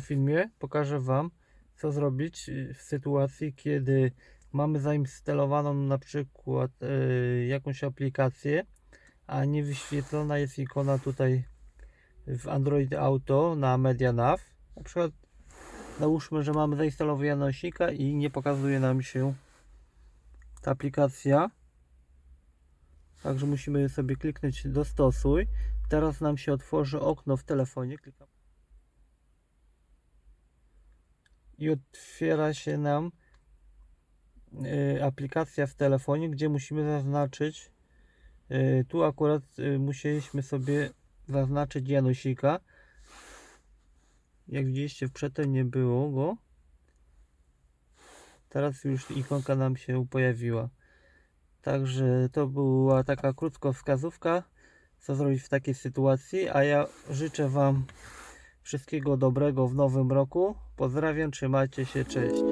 filmie pokażę Wam, co zrobić y, w sytuacji, kiedy mamy zainstalowaną na przykład y, jakąś aplikację, a nie wyświetlona jest ikona tutaj w Android Auto na MediaNav. Na przykład załóżmy, że mamy zainstalowanego nośnika i nie pokazuje nam się ta aplikacja. Także musimy sobie kliknąć dostosuj. Teraz nam się otworzy okno w telefonie. Klikam. I otwiera się nam y, aplikacja w telefonie, gdzie musimy zaznaczyć. y, tu akurat y, musieliśmy sobie zaznaczyć Janusika. Jak widzieliście, przedtem nie było go. Teraz już ikonka nam się pojawiła. Także to była taka krótka wskazówka, co zrobić w takiej sytuacji. A ja życzę Wam wszystkiego dobrego w nowym roku. Pozdrawiam, trzymajcie się, cześć.